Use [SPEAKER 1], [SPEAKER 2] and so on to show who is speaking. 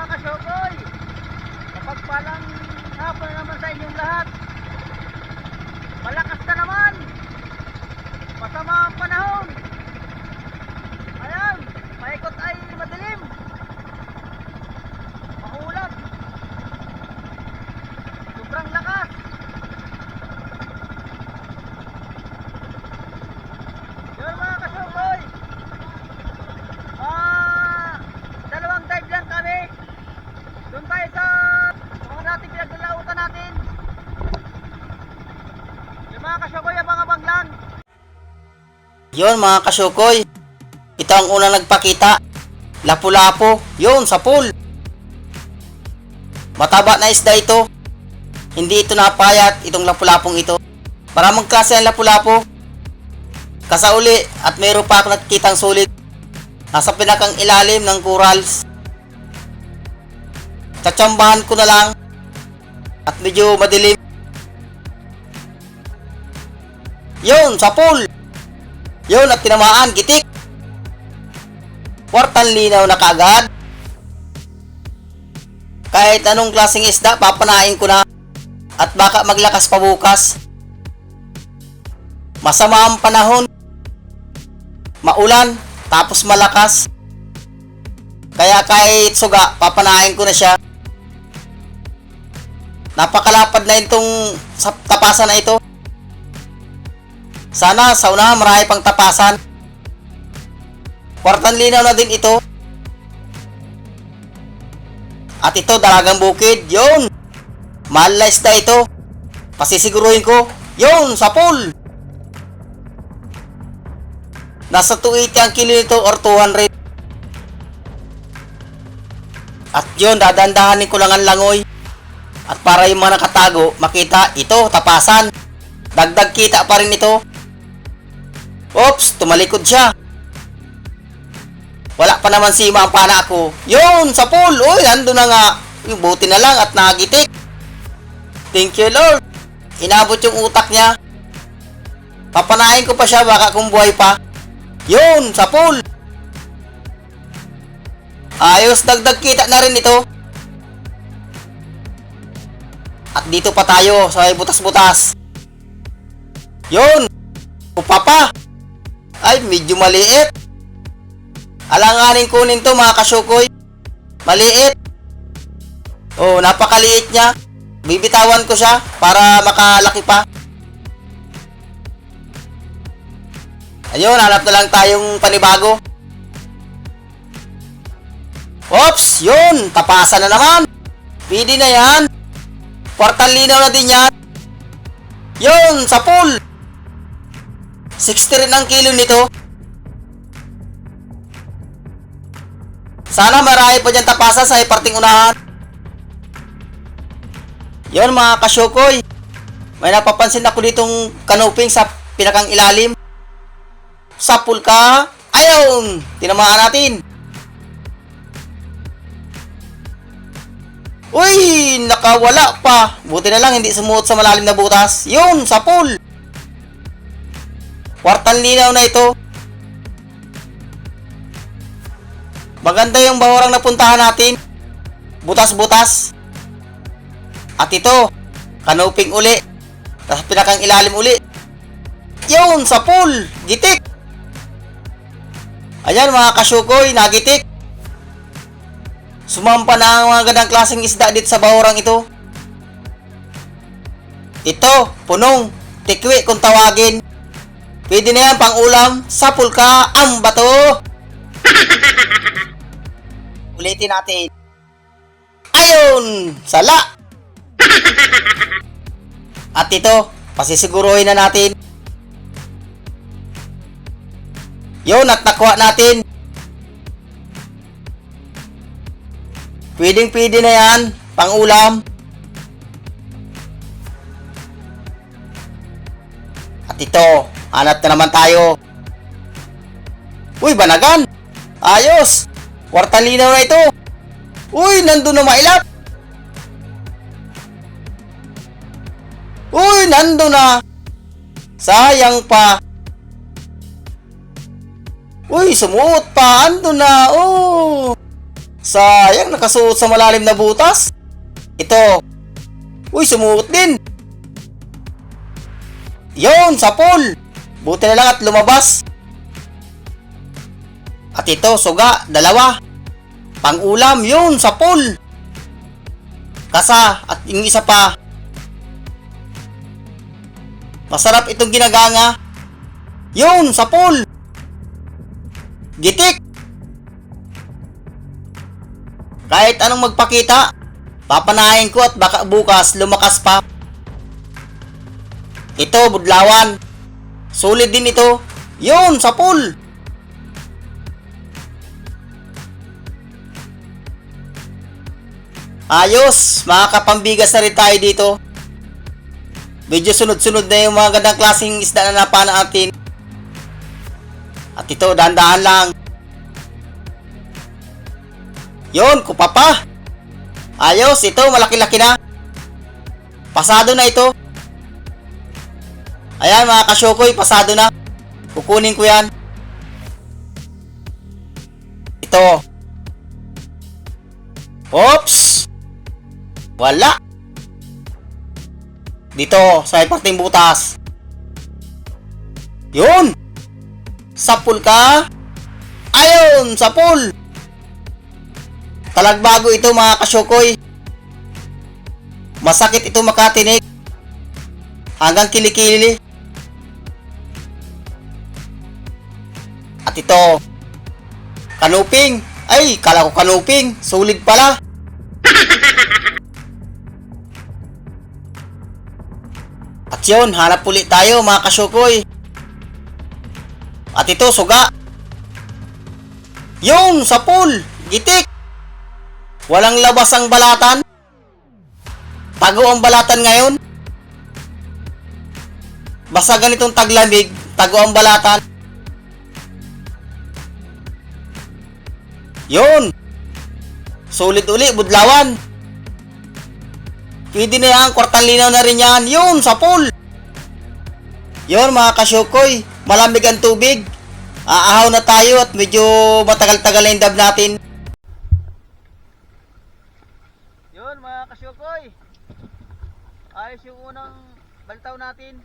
[SPEAKER 1] mga kasyokoy! Kapagpalang hapon na naman sa inyong lahat. Malakas na naman! Masama ang panahon! Ayan, paikot ay madilim. Maulap. Sobrang lakas. Yun mga kasyokoy! Ah, dalawang dive lang kami. Doon tayo sa mga dating pinaglalautan natin. Yung mga kasyokoy, abang-abang lang.
[SPEAKER 2] Yon mga kasyukoy. Ito ang unang nagpakita. Lapu-lapo. Yon sa pool. Mataba na isda ito. Hindi ito napayat, itong lapu-lapong ito. Maraming klase ang lapu-lapo. Kasauli at mayroon pa ako nakikitang sulit. Nasa pinakang ilalim ng corals. Tsatsambahan ko na lang. At medyo madilim. Yun, sa pool. Yun, at tinamaan, gitik. Kwartang linaw na kaagad. Kahit anong klaseng isda, papanain ko na. At baka maglakas pa bukas. Masama ang panahon. Maulan, tapos malakas. Kaya kahit suga, papanain ko na siya. Napakalapad na itong sa tapasan na ito. Sana sa unahan marami pang tapasan. Kwartan linaw na din ito. At ito, dalagang bukid. Yun! Mahal na ito. Pasisiguruhin ko. Yun! Sa pool! Nasa 280 ang kilo nito or 200. At yun, dadandahanin ko lang ang langoy. At para yung mga nakatago, makita, ito, tapasan. Dagdag kita pa rin ito. Oops, tumalikod siya. Wala pa naman si ang pana ko. Yun, sa pool. Uy, nandun na nga. Yung buti na lang at nagitik. Thank you, Lord. Inabot yung utak niya. Papanain ko pa siya baka kung buhay pa. Yun, sa pool. Ayos, dagdag kita na rin ito. At dito pa tayo sa butas-butas. Yun! Upapa! Ay, medyo maliit. Alanganin kunin to mga kasyukoy. Maliit. Oh, napakaliit niya. Bibitawan ko siya para makalaki pa. Ayun, hanap na lang tayong panibago. Oops, yun, tapasan na naman. Pwede na yan. Linaw na din yan. Yun, sa pool. 60 rin ang kilo nito. Sana marami pa dyan tapasan sa iparting unahan. Yun mga kasyukoy. May napapansin ako ditong kanuping sa pinakang ilalim. Sa pool ka. Ayun! Tinamaan natin. Uy! Nakawala pa. Buti na lang hindi sumuot sa malalim na butas. Yun! Sa pool! Kwartang linaw na ito. Maganda yung bahurang napuntahan natin. Butas-butas. At ito, kanuping uli. Tapos pinakang ilalim uli. Yun! Sa pool! Gitik! Ayan mga kasyukoy, nagitik. Sumampa na ang mga gandang klaseng isda dito sa bahurang ito. Ito, punong, tikwi kung tawagin. Pwede na yan pang ulam, sapul ka ang bato. Ulitin natin. Ayun, sala. At ito, pasisiguruhin na natin. Yun, at nakuha natin. Pwedeng pwede na yan, pang ulam. At ito, hanap na naman tayo. Uy, banagan! Ayos! Kwartang na ito! Uy, nandun na mailat! Uy, nandun na! Sayang pa! Uy, sumuot pa! Ando na! Oh! Sayang, nakasuot sa malalim na butas. Ito. Uy, sumuot din. Yon, sa pool. Buti na lang at lumabas. At ito, suga, dalawa. Pang-ulam, yun, sa pool. Kasa, at yung isa pa. Masarap itong ginaganga. Yun, sa pool. Gitik. Kahit anong magpakita, papanahin ko at baka bukas lumakas pa. Ito, budlawan. Solid din ito. Yun, sa pool. Ayos, makakapambigas na rin tayo dito. Medyo sunod-sunod na yung mga gandang klaseng isda na napana natin. At ito, dahan-dahan lang. Yun, kupapa. Ayos, ito, malaki-laki na. Pasado na ito. Ayan mga kasyokoy, pasado na. Kukunin ko yan. Ito. Oops! Wala. Dito, sa may parting butas. Yun! Sapul ka? Ayun, sapul! Talagbago ito mga kasyokoy. Masakit ito makatinik. Hanggang kilikili. At ito, kanuping. Ay, kala ko kanuping. Sulit pala. At yun, hanap ulit tayo mga kasyukoy. At ito, suga. Yun, sa pool. Gitik. Walang labas ang balatan. Tago ang balatan ngayon. Basta ganitong taglamig, tago ang balatan. Yun. Sulit uli, budlawan. Pwede na yan, kwartang na rin yan. Yun, sa pool. Yun, mga kasyukoy. Malamig ang tubig. Aahaw na tayo at medyo matagal-tagal na dab natin.
[SPEAKER 1] Yun mga kasyokoy. Ayos yung unang baltaw natin.